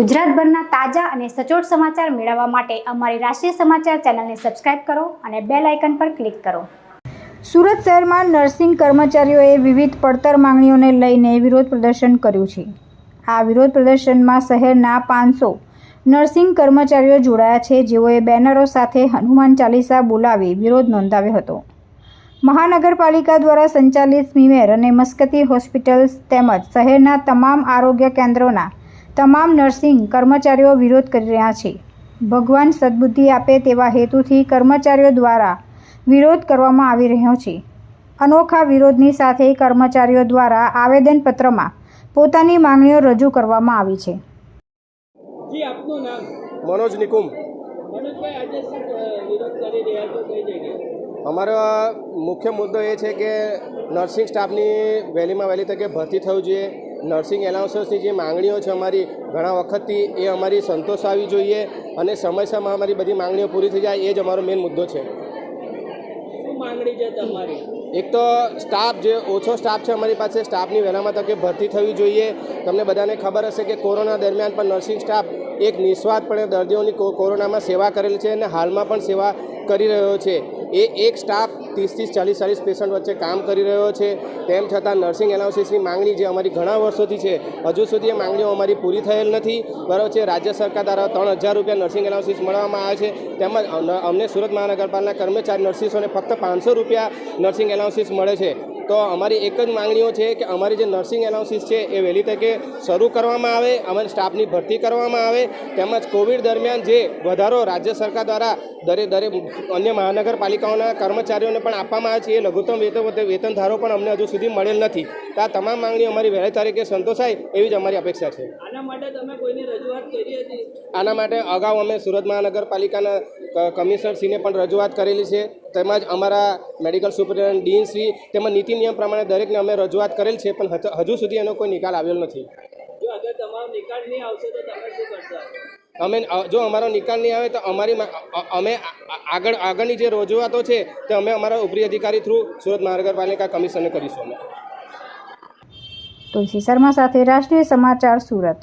ગુજરાતભરના તાજા અને સચોટ સમાચાર મેળવવા માટે અમારી રાષ્ટ્રીય સમાચાર ચેનલને સબસ્ક્રાઇબ કરો અને બેલ આઇકન પર ક્લિક કરો. સુરત શહેરમાં નર્સિંગ કર્મચારીઓએ વિવિધ પડતર માંગણીઓને લઈને વિરોધ પ્રદર્શન કર્યું છે. આ વિરોધ પ્રદર્શનમાં શહેરના પાંચસો નર્સિંગ કર્મચારીઓ જોડાયા છે. જેઓએ બેનરો સાથે હનુમાન ચાલીસા બોલાવી વિરોધ નોંધાવ્યો હતો. મહાનગરપાલિકા દ્વારા સંચાલિત સ્મીમેર અને મસ્કતી હોસ્પિટલ્સ તેમજ શહેરના તમામ આરોગ્ય કેન્દ્રોના તમામ નર્સિંગ કર્મચારીઓ વિરોધ કરી રહ્યા છે. ભગવાન સદબુદ્ધિ આપે તેવા હેતુથી કર્મચારીઓ દ્વારા વિરોધ કરવામાં આવી રહ્યો છે. અનોખા વિરોધની સાથે કર્મચારીઓ દ્વારા આવેદનપત્રમાં પોતાની માંગણીઓ રજૂ કરવામાં આવી છે. જી આપનું નામ? મનોજ નિકુમ. અમારો મુખ્ય મુદ્દો એ છે કે નર્સિંગ સ્ટાફની વહેલીમાં વહેલી તકે ભરતી થવું જોઈએ. નર્સિંગ એલાઉન્સની જે માંગણીઓ છે અમારી ઘણા વખતથી એ અમારી સંતોષ આવી જોઈએ અને સમયસરમાં અમારી બધી માંગણીઓ પૂરી થઈ જાય એ જ અમારો મેઇન મુદ્દો છે. માંગણી છે તમારી? એક તો સ્ટાફ જે ઓછો સ્ટાફ છે અમારી પાસે સ્ટાફની વહેલામાં તકે ભરતી થવી જોઈએ. તમને બધાને ખબર હશે કે કોરોના દરમિયાન પણ નર્સિંગ સ્ટાફ એક નિસ્વાર્થપણે દર્દીઓની કો- કોરોનામાં સેવા કરેલી છે અને હાલમાં પણ સેવા કરી રહ્યો છે. એ એક સ્ટાફ ત્રીસ ત્રીસ ચાલીસ ચાલીસ પેશન્ટ વચ્ચે કામ કરી રહ્યો છે. તેમ છતાં નર્સિંગ એનાલિસિસની માંગણી જે અમારી ઘણા વર્ષોથી છે, હજુ સુધી એ માંગણીઓ અમારી પૂરી થયેલ નથી. બરાબર છે, રાજ્ય સરકાર દ્વારા ત્રણ હજાર રૂપિયા નર્સિંગ એનાલિસિસ મળવામાં આવે છે. તેમજ અમને- સુરત મહાનગરપાલિકાના કર્મચારી નર્સિસોને ફક્ત પાંચસો રૂપિયા નર્સિંગ એનાલિસિસ મળે છે. તો અમારી એક જ માંગણીઓ છે કે અમારી જે નર્સિંગ એનાલિસિસ છે એ વહેલી તકે શરૂ કરવામાં આવે, અમારી સ્ટાફની ભરતી કરવામાં આવે. તેમજ કોવિડ દરમિયાન જે વધારો રાજ્ય સરકાર દ્વારા દરે દરે અન્ય મહાનગરપાલિકાઓના કર્મચારીઓને પણ આપવામાં આવે છે એ લઘુત્તમ વેતન વેતન ધારો પણ અમને હજુ સુધી મળેલ નથી. તો આ તમામ માંગણીઓ અમારી વહેલી તારીખે સંતોષાય એવી જ અમારી અપેક્ષા છે. આના માટે તમે કોઈને રજૂઆત કરી હતી? આના માટે અગાઉ અમે સુરત મહાનગરપાલિકાના કમિશનરશ્રીને પણ રજૂઆત કરેલી છે. તેમજ અમારા મેડિકલ સુપ્રિન્ટેન્ડન્ટ ડીનશ્રી તેમજ નીતિ નિયમ પ્રમાણે દરેકને અમે રજૂઆત કરેલ છે પણ હજુ સુધી એનો કોઈ નિકાલ આવ્યો નથી. જો અગર તમારો નિકાલ નહીં આવશે તો તમે શું કરશો અમે જો અમારો નિકાલ નહીં આવે તો અમારી અમે આગળ, આગળની જે રજૂઆતો છે, તે અમે અમારા ઉપરી અધિકારી થ્રુ સુરત મહાનગરપાલિકા કમિશનને કરીશું અમે. તુલસી શર્મા સાથે રાષ્ટ્રીય સમાચાર સુરત.